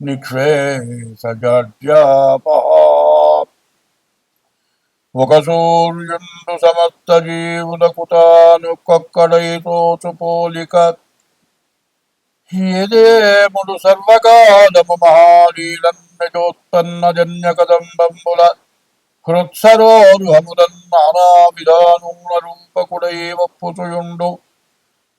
నిక్షేసజాడ్యాపహ ఒక సూర్యుండు సమస్త జీవులకు తాను కొక్కడైతోచు పోలిక ఏదేముడు సర్వకాలము మహాలీలన్నజోత్పన్న జన్య కదంబంబుల హృత్సరోరుహములన్ నానా రూపకుడై ఒప్పుచుయుండు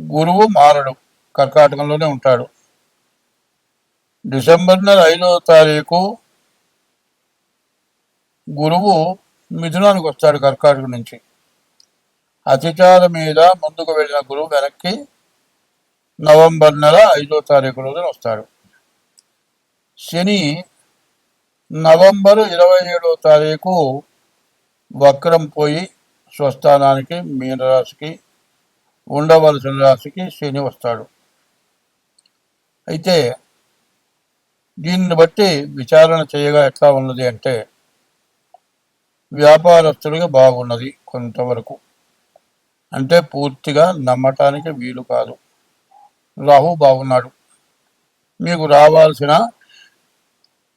గురువు మారడు కర్కాటకంలోనే ఉంటాడు. డిసెంబర్ నెల ఐదో తారీఖు గురువు మిథునానికి వస్తాడు కర్కాటకం నుంచి. అతిచార మీద ముందుకు వెళ్ళిన గురువు వెనక్కి నవంబర్ నెల ఐదో తారీఖు రోజున వస్తాడు. శని నవంబర్ ఇరవై ఏడో తారీఖు వక్రం పోయి స్వస్థానానికి మీనరాశికి ఉండవలసిన రాశికి శని వస్తాడు. అయితే దీన్ని బట్టి విచారణ చేయగా ఎట్లా ఉన్నది అంటే వ్యాపారస్తులుగా బాగున్నది కొంతవరకు. అంటే పూర్తిగా నమ్మటానికి వీలు కాదు. రాహు బాగున్నాడు. మీకు రావాల్సిన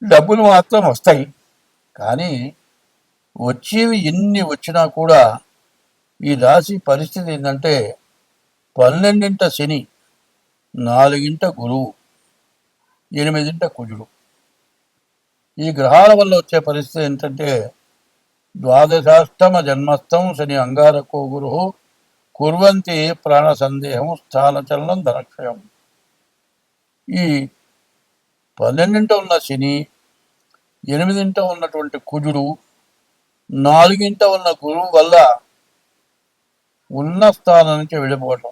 డబ్బులు మాత్రం వస్తాయి. కానీ వచ్చేవి ఎన్ని వచ్చినా కూడా ఈ రాశి పరిస్థితి ఏంటంటే పన్నెండింట శని నాలుగింట గురువు ఎనిమిదింట కుజుడు. ఈ గ్రహాల వల్ల వచ్చే పరిస్థితి ఏంటంటే ద్వాదశాష్టమ జన్మస్థం శని అంగారకో గురు కుర్వంతి ప్రాణ సందేహం స్థానచలనం ధనక్షయం. ఈ పన్నెండింట ఉన్న శని ఎనిమిదింట ఉన్నటువంటి కుజుడు నాలుగింట ఉన్న గురువు వల్ల ఉన్న స్థానం నుంచి వెళ్ళిపోవటం.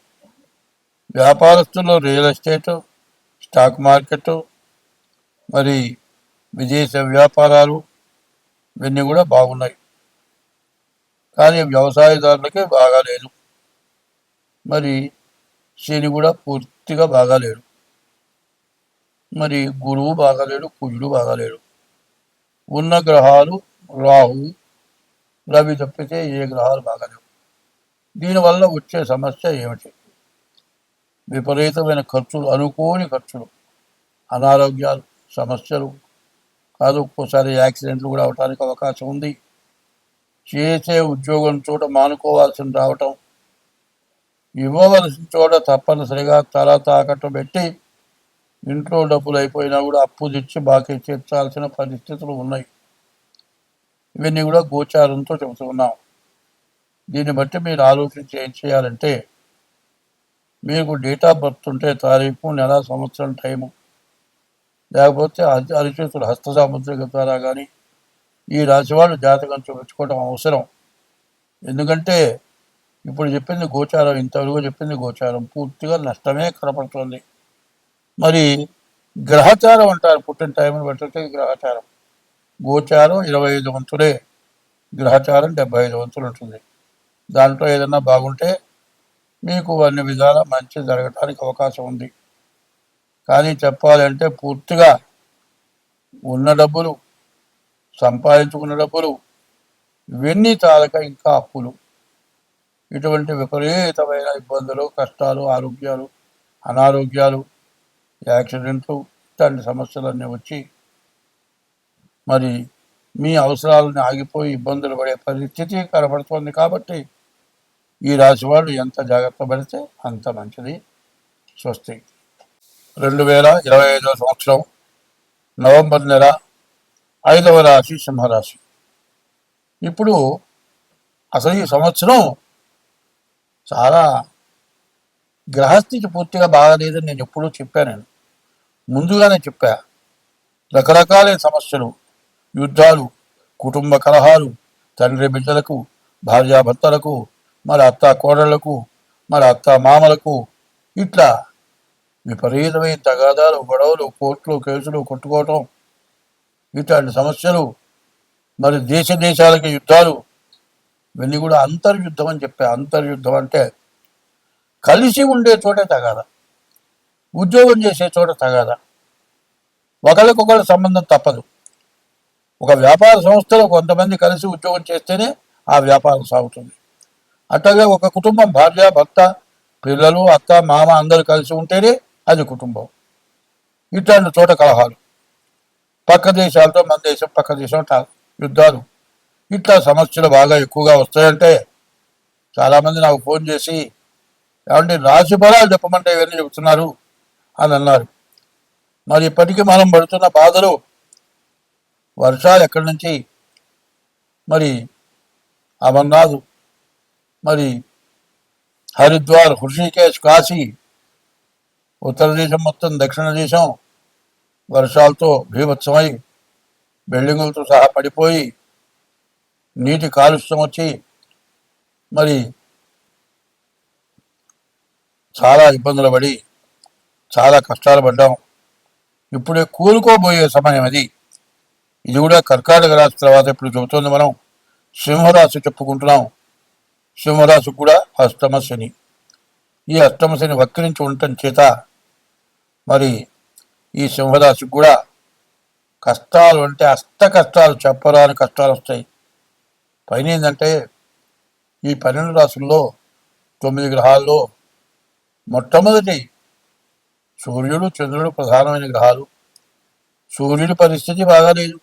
వ్యాపారస్తులు రియల్ ఎస్టేటు స్టాక్ మార్కెట్ మరి విదేశ వ్యాపారాలు ఇవన్నీ కూడా బాగున్నాయి. కానీ వ్యవసాయదారులకే బాగాలేదు మరి శని కూడా పూర్తిగా బాగాలేడు మరి గురువు బాగాలేడు కుజుడు బాగాలేడు ఉన్న గ్రహాలు రాహు రవి తప్పితే ఏ గ్రహాలు బాగాలేవు దీనివల్ల వచ్చే సమస్య ఏమిటి? విపరీతమైన ఖర్చులు అనుకోని ఖర్చులు. అనారోగ్యాలు సమస్యలు. కాదు ఒక్కోసారి యాక్సిడెంట్లు కూడా అవడానికి అవకాశం ఉంది. చేసే ఉద్యోగం చోట మానుకోవాల్సిన రావటం. ఇవ్వవలసిన చోట తప్పనిసరిగా తల తాకట్టు పెట్టి ఇంట్లో డబ్బులు అయిపోయినా కూడా అప్పు తెచ్చి బాకీ తీర్చాల్సిన పరిస్థితులు ఉన్నాయి. ఇవన్నీ కూడా గోచారంతో చెబుతున్నాం. దీన్ని బట్టి మీరు ఆలోచించి ఏం చేయాలంటే మీకు డేట్ ఆఫ్ బర్త్ ఉంటే తారీఖు నెల సంవత్సరం టైము లేకపోతే అరి- హస్తసాముద్రిక ద్వారా కానీ ఈ రాశి వాళ్ళు జాతకం చూపించుకోవడం అవసరం. ఎందుకంటే ఇప్పుడు చెప్పింది గోచారం ఇంతవరకు చెప్పింది గోచారం. పూర్తిగా నష్టమే కనపడుతుంది. మరి గ్రహచారం అంటారు పుట్టిన టైంను పెట్టే గ్రహచారం. గోచారం ఇరవై ఐదు వంతులే. గ్రహచారం డెబ్బై ఐదు వంతులు ఉంటుంది. దాంట్లో ఏదైనా బాగుంటే మీకు అన్ని విధాల మంచి జరగటానికి అవకాశం ఉంది. కానీ చెప్పాలంటే పూర్తిగా ఉన్న డబ్బులు సంపాదించుకున్న డబ్బులు ఇవన్నీ తాలక ఇంకా అప్పులు. ఇటువంటి విపరీతమైన ఇబ్బందులు కష్టాలు ఆరోగ్యాలు అనారోగ్యాలు యాక్సిడెంట్లు ఇట్లాంటి సమస్యలన్నీ వచ్చి మరి మీ అవసరాలను ఆగిపోయి ఇబ్బందులు పడే పరిస్థితి కనబడుతోంది కాబట్టి ఈ రాశి వాళ్ళు ఎంత జాగ్రత్త పడితే అంత మంచిది. స్వస్తి. రెండు వేల ఇరవై ఐదవ సంవత్సరం నవంబర్ నెల ఐదవ రాశి సింహరాశి. ఇప్పుడు అసలు ఈ సంవత్సరం చాలా గ్రహస్థితి పూర్తిగా బాగలేదని నేను ఎప్పుడూ చెప్పాను ముందుగానే చెప్పా. రకరకాలైన సమస్యలు యుద్ధాలు కుటుంబ కలహాలు తండ్రి బిడ్డలకు భార్యాభర్తలకు మరి అత్త కోడళ్ళకు మరి అత్త మామలకు ఇట్లా విపరీతమైన తగాదాలు గొడవలు కోర్టులు కేసులు కొట్టుకోవటం ఇట్లాంటి సమస్యలు మరి దేశ దేశాలకి యుద్ధాలు ఇవన్నీ కూడా అంతర్యుద్ధం అని చెప్పే అంతర్యుద్ధం అంటే కలిసి ఉండే చోటే తగాదా ఉద్యోగం చేసే చోట తగాదా. ఒకరికొకరి సంబంధం తప్పదు. ఒక వ్యాపార సంస్థలో కొంతమంది కలిసి ఉద్యోగం చేస్తేనే ఆ వ్యాపారం సాగుతుంది. అట్లాగే ఒక కుటుంబం భార్య భర్త పిల్లలు అత్త మామ అందరూ కలిసి ఉంటేనే అది కుటుంబం. ఇట్లాంటి చోట కలహాలు. పక్క దేశాలతో మన దేశం పక్క దేశం ట- యుద్ధాలు. ఇట్లా సమస్యలు బాగా ఎక్కువగా వస్తాయంటే చాలామంది నాకు ఫోన్ చేసి ఏమంటే రాశి ఫలాలు చెప్పమంటే ఇవన్నీ చెబుతున్నారు? అని అన్నారు. మరి ఇప్పటికీ మనం పడుతున్న బాధలు వర్షాలు ఎక్కడి నుంచి? మరి అమర్నాథ్ మరి హరిద్వార్ హృషికేశ్ కాశీ ఉత్తర దేశం మొత్తం దక్షిణ దేశం వర్షాలతో భీభత్సమై బిల్డింగులతో సహా పడిపోయి నీటి కాలుష్యం వచ్చి మరి చాలా ఇబ్బందులు పడి చాలా కష్టాలు పడ్డాం. ఇప్పుడే కూలుకోబోయే సమయం అది. ఇది కూడా కర్కాటక రాశి తర్వాత ఇప్పుడు చెబుతోంది మనం. సింహరాశి చెప్పుకుంటున్నాం. సింహరాశి కూడా అష్టమ శని. ఈ అష్టమ శని వక్రించి ఉండటం చేత మరి ఈ సింహరాశి కూడా కష్టాలు అంటే అష్ట కష్టాలు చెప్పరాని కష్టాలు వస్తాయి. పైన ఏంటంటే ఈ పన్నెండు రాసుల్లో తొమ్మిది గ్రహాల్లో మొట్టమొదటి సూర్యుడు చంద్రుడు ప్రధానమైన గ్రహాలు. సూర్యుడి పరిస్థితి బాగాలేదు.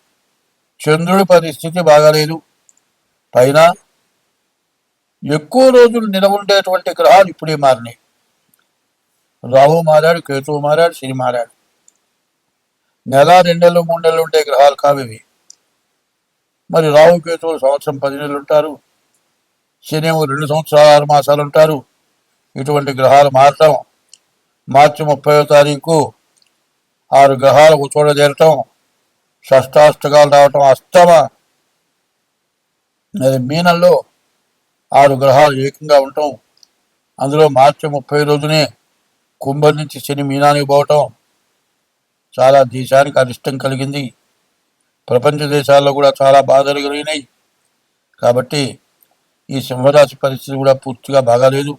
చంద్రుడి పరిస్థితి బాగాలేదు. పైన ఎక్కువ రోజులు నిలవుండేటువంటి గ్రహాలు ఇప్పుడే మారినాయి. రాహు మారాడు కేతువు మారాడు శని మారాడు. నెల రెండు నెలలు మూడు నెలలు ఉండే గ్రహాలు కావివి? మరి రాహు కేతువులు సంవత్సరం పది నెలలు ఉంటారు. శని ఏమో రెండు సంవత్సరాలు ఆరు మాసాలు ఉంటారు. ఇటువంటి గ్రహాలు మారటం మార్చి ముప్పయో తారీఖు ఆరు గ్రహాలు ఒక చేరటం షష్టాష్టకాలు రావటం అస్తమ. మీనంలో ఆరు గ్రహాలు ఏకంగా ఉండటం. అందులో మార్చి ముప్పై రోజునే కుంభం నుంచి శని మీనానికి పోవటం చాలా దేశానికి అరిష్టం కలిగింది. ప్రపంచ దేశాల్లో కూడా చాలా బాధలు కలిగినాయి. కాబట్టి ఈ సింహరాశి పరిస్థితి కూడా పూర్తిగా బాగాలేదు.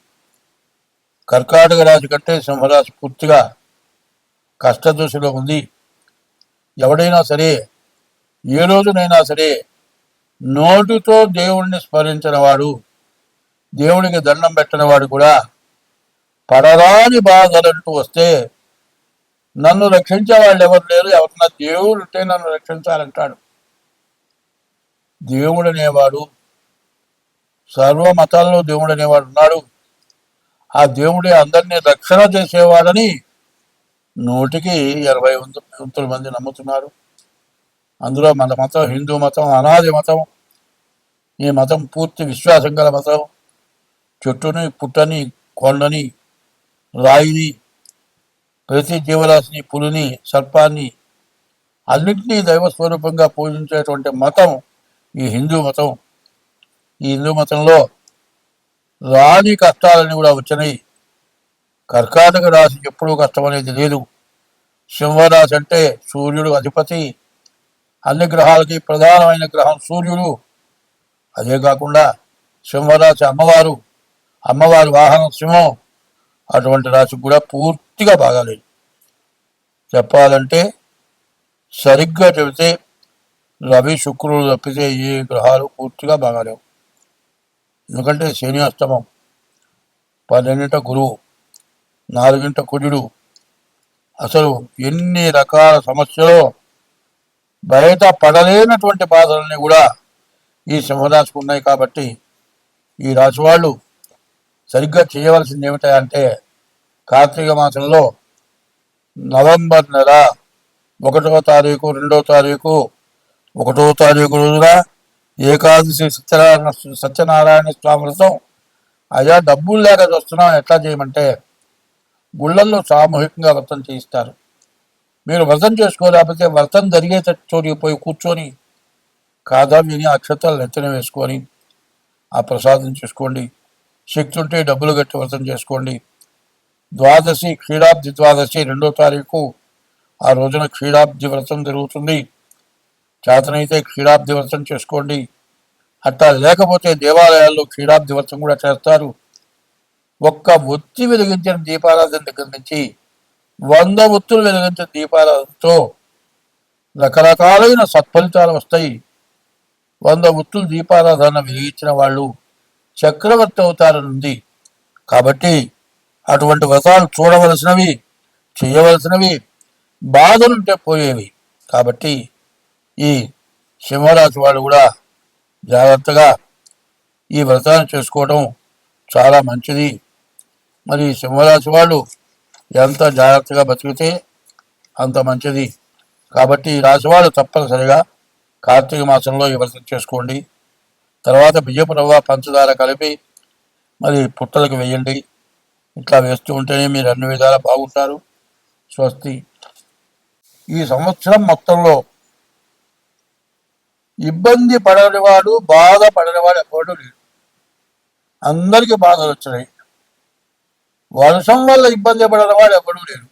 కర్కాటక రాశి కంటే సింహరాశి పూర్తిగా కష్టదశలో ఉంది. ఎవడైనా సరే ఏ రోజునైనా సరే నోటితో దేవుణ్ణి స్మరించిన వాడు దేవుడికి దండం పెట్టిన వాడు కూడా పడరాని బాధలంటూ వస్తే నన్ను రక్షించే వాళ్ళు ఎవరు లేరు. ఎవరన్నా దేవుడు ఉంటే నన్ను రక్షించాలంటాడు. దేవుడు అనేవాడు సర్వ మతాల్లో దేవుడు అనేవాడు ఉన్నాడు. ఆ దేవుడే అందరినీ రక్షణ చేసేవాడని నూటికి ఇరవై వంద- వంతుల మంది నమ్ముతున్నారు. అందులో మన మతం హిందూ మతం అనాది మతం ఈ మతం పూర్తి విశ్వాసం గల మతం. చెట్టుని పుట్టని కొండని రాయిని ప్రతి జీవరాశిని పులిని సర్పాన్ని అన్నింటినీ దైవ స్వరూపంగా పూజించేటువంటి మతం ఈ హిందూ మతం. ఈ హిందూ మతంలో రాని కష్టాలని కూడా వచ్చినాయి. కర్కాటక రాశి ఎప్పుడూ కష్టం అనేది లేదు. సింహరాశి అంటే సూర్యుడు అధిపతి. అన్ని గ్రహాలకి ప్రధానమైన గ్రహం సూర్యుడు. అదే కాకుండా సింహరాశి అమ్మవారు. అమ్మవారి వాహనం సింహం అటువంటి రాశికి కూడా పూర్తిగా బాగాలేదు. చెప్పాలంటే సరిగ్గా చెబితే రవి శుక్రుడు తప్పితే ఏ గ్రహాలు పూర్తిగా బాగాలేవు. ఎందుకంటే శని అష్టమం పన్నెండింట గురువు నాలుగింట కుజుడు. అసలు ఎన్ని రకాల సమస్యలు బయట పడలేనటువంటి బాధలన్నీ కూడా ఈ సింహరాశికి ఉన్నాయి కాబట్టి ఈ రాశి వాళ్ళు సరిగ్గా చేయవలసింది ఏమిటంటే కార్తీక మాసంలో నవంబర్ నెల ఒకటవ తారీఖు రెండవ తారీఖు ఒకటో తారీఖు రోజున ఏకాదశి సత్యనారాయణ సత్యనారాయణ స్వామి వ్రతం అయ్యా డబ్బులు లేక చూస్తున్నాం ఎట్లా చేయమంటే గుళ్ళల్లో సామూహికంగా వ్రతం చేయిస్తారు. మీరు వ్రతం చేసుకోలేకపోతే వ్రతం జరిగే చోటికి పోయి కూర్చొని కాదా విని అక్షతలు నెత్తిన వేసుకొని ఆ ప్రసాదం చేసుకోండి. శక్తి ఉంటే డబ్బులు గట్టి వ్రతం చేసుకోండి. ద్వాదశి క్షీరాబ్ది ద్వాదశి రెండో తారీఖు ఆ రోజున క్షీరాబ్ది వ్రతం జరుగుతుంది. చేతనైతే క్షీరాబ్ది వ్రతం చేసుకోండి. అట్లా లేకపోతే దేవాలయాల్లో క్షీరాబ్ది వ్రతం కూడా చేస్తారు. ఒక్క ఒత్తి వెలిగించిన దీపారాధన దగ్గర నుంచి వంద ఒత్తులు వెలిగించిన దీపారాధనతో రకరకాలైన సత్ఫలితాలు వస్తాయి. వంద ఒత్తులు దీపారాధన వెలిగించిన వాళ్ళు చక్రవర్తి అవుతారనుంది కాబట్టి అటువంటి వ్రతాలు చూడవలసినవి చేయవలసినవి బాధలుంటే పోయేవి. కాబట్టి ఈ సింహరాశి వాళ్ళు కూడా జాగ్రత్తగా ఈ వ్రతాన్ని చేసుకోవడం చాలా మంచిది. మరి సింహరాశి వాళ్ళు ఎంత జాగ్రత్తగా బతికితే అంత మంచిది. కాబట్టి ఈ రాశి వాళ్ళు తప్పనిసరిగా కార్తీక మాసంలో ఈ వ్రతం చేసుకోండి. తర్వాత బియ్యపు రవ్వ పంచదార కలిపి మరి పుట్టలకు వేయండి. ఇట్లా వేస్తూ ఉంటేనే మీరు అన్ని విధాలా బాగుంటారు. స్వస్తి. ఈ సంవత్సరం మొత్తంలో ఇబ్బంది పడనివాడు బాధ పడనివాడు ఎవడు లేడు. అందరికీ బాధలు వచ్చినాయి. వర్షం వల్ల ఇబ్బంది పడని వాడు ఎవడు లేడు.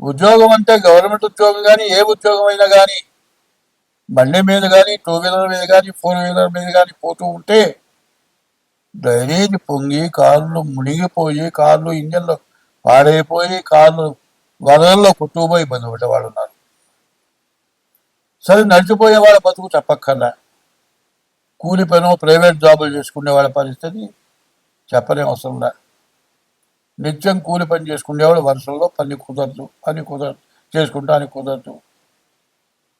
ఉద్యోగం అంటే గవర్నమెంట్ ఉద్యోగం కానీ ఏ ఉద్యోగం అయినా కానీ బండి మీద కానీ టూ వీలర్ మీద కానీ ఫోర్ వీలర్ మీద కానీ పోతూ ఉంటే డ్రైనేజ్ పొంగి కార్లు మునిగిపోయి కార్లు ఇంజన్లు పాడైపోయి కార్లు వరదల్లో కొట్టుకుపోయి ఇబ్బంది పడ్డవాళ్ళు ఉన్నారు. సరే నడిచిపోయే వాళ్ళ బతుకు చెప్పక్కర్లా. కూలి పను ప్రైవేట్ జాబులు చేసుకునే వాళ్ళ పరిస్థితి చెప్పనే అవసరంలా నిత్యం కూలి పని చేసుకునేవాడు వరుసల్లో పని కుదరదు పని కుదరదు చేసుకుంటానికి కుదరదు.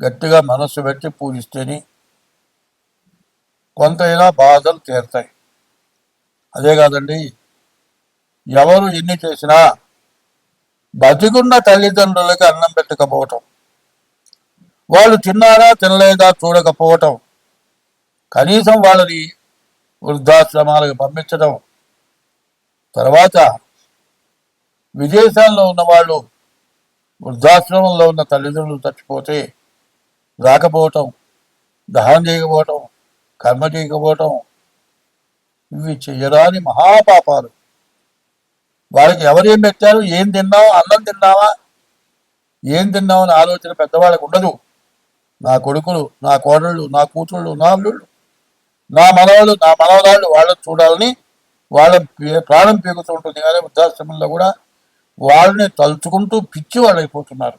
గట్టిగా మనస్సు పెట్టి పూజిస్తేనే కొంతైనా బాధలు తీరుతాయి. అదే కాదండి ఎవరు ఎన్ని చేసినా బతికున్న తల్లిదండ్రులకి అన్నం పెట్టకపోవటం వాళ్ళు తిన్నారా తినలేదా చూడకపోవటం కనీసం వాళ్ళని వృద్ధాశ్రమాలకు పంపించడం తర్వాత విదేశాల్లో ఉన్న వాళ్ళు వృద్ధాశ్రమంలో ఉన్న తల్లిదండ్రులు చచ్చిపోతే రాకపోవటం దహనం చేయకపోవటం కర్మ చేయకపోవటం ఇవి చేయరాని మహాపాపాలు. వాళ్ళకి ఎవరేం పెట్టారు? ఏం తిన్నావు? అన్నం తిన్నావా? ఏం తిన్నావు అని ఆలోచన పెద్దవాళ్ళకు ఉండదు. నా కొడుకులు నా కోడళ్ళు నా కూతుళ్ళు నా అల్లుళ్ళు నా మనవాళ్ళు నా మనవరాళ్ళు వాళ్ళని చూడాలని వాళ్ళ ప్రాణం పీకుతూ ఉంటుంది. కానీ వృద్ధాశ్రమంలో కూడా వాళ్ళని తలుచుకుంటూ పిచ్చి వాళ్ళు అయిపోతున్నారు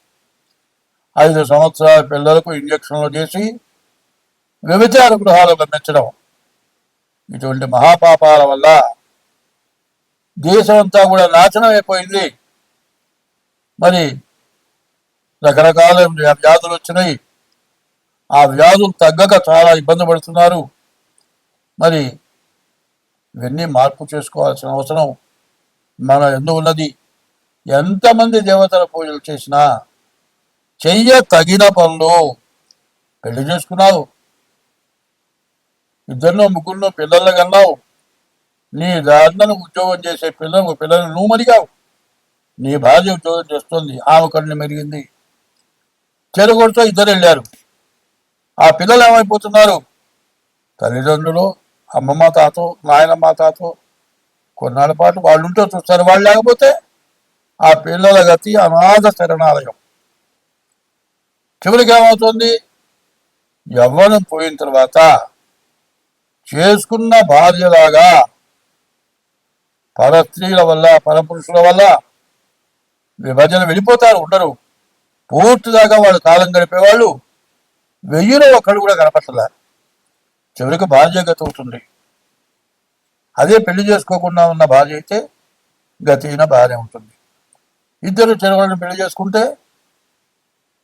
ఐదు సంవత్సరాల పిల్లలకు ఇంజక్షన్లు చేసి వ్యభిచార గృహాలు గమనించడం ఇటువంటి మహాపాపాల వల్ల దేశం అంతా కూడా నాశనం అయిపోయింది. మరి రకరకాల వ్యాధులు వచ్చినాయి. ఆ వ్యాధులు తగ్గక చాలా ఇబ్బంది పడుతున్నారు. మరి ఇవన్నీ మార్పు చేసుకోవాల్సిన అవసరం మన ఎందు ఉన్నది ఎంతమంది దేవతల పూజలు చేసినా చెయ్య తగిన పనులు పెళ్ళి చేసుకున్నావు. ఇద్దరినో ముగ్గురునో పిల్లలు కన్నావు. నీ దాంట్లో ఉద్యోగం చేసే పిల్లలు పిల్లలు నువ్వు మరిగావు. నీ భార్య ఉద్యోగం చేస్తుంది. ఆమె కన్ను మెరిగింది. చెరగొడుతో ఇద్దరు వెళ్ళారు ఆ పిల్లలు ఏమైపోతున్నారు? తల్లిదండ్రులు అమ్మమ్మ తాతో నాయనమ్మ తాతో కొన్నాళ్ళ పాటు వాళ్ళుంటే చూస్తారు. వాళ్ళు లేకపోతే ఆ పిల్లల గతి అనాథ శరణాలయం. చివరికి ఏమవుతుంది యవ్వనం పోయిన తర్వాత చేసుకున్న భార్యలాగా పరస్త్రీల వల్ల పరపురుషుల వల్ల విభజన వెళ్ళిపోతారు ఉండరు. పూర్తిదాకా వాళ్ళు కాలం గడిపేవాళ్ళు వెయ్యిలో ఒక్కడు కూడా కనపట్టలే చివరికి భార్య గతి అవుతుంది. అదే పెళ్ళి చేసుకోకుండా ఉన్న భార్య అయితే గతైన భార్య ఉంటుంది. ఇద్దరు చెరవలను పెళ్ళి చేసుకుంటే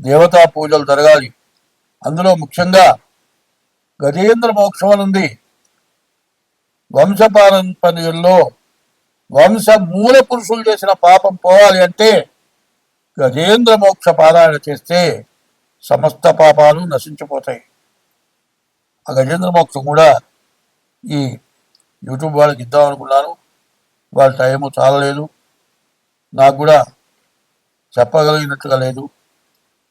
దేవతా పూజలు జరగాలి. అందులో ముఖ్యంగా గజేంద్ర మోక్షం అని ఉంది. వంశపారంపర్యంలో వంశ మూల పురుషులు చేసిన పాపం పోవాలి అంటే గజేంద్ర మోక్ష పారాయణ చేస్తే సమస్త పాపాలు నశించిపోతాయి. ఆ గజేంద్ర మోక్షం కూడా ఈ యూట్యూబ్ వాళ్ళకి ఇద్దాం అనుకున్నాను. వాళ్ళ టైము చాలలేదు. నాకు కూడా చెప్పగలిగినట్టుగా లేదు.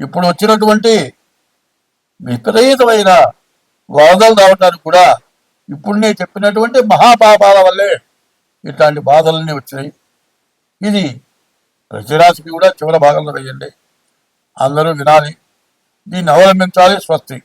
ఇప్పుడు వచ్చినటువంటి విపరీతమైన వరదలు రావడానికి కూడా ఇప్పుడు నేను చెప్పినటువంటి మహాపాపాల వల్లే ఇట్లాంటి బాధలన్నీ వచ్చినాయి. ఇది ప్రతిరాశికి కూడా చివరి భాగంలో వేయండి. అందరూ వినాలి. దీన్ని అవలంబించాలి. స్వస్తి.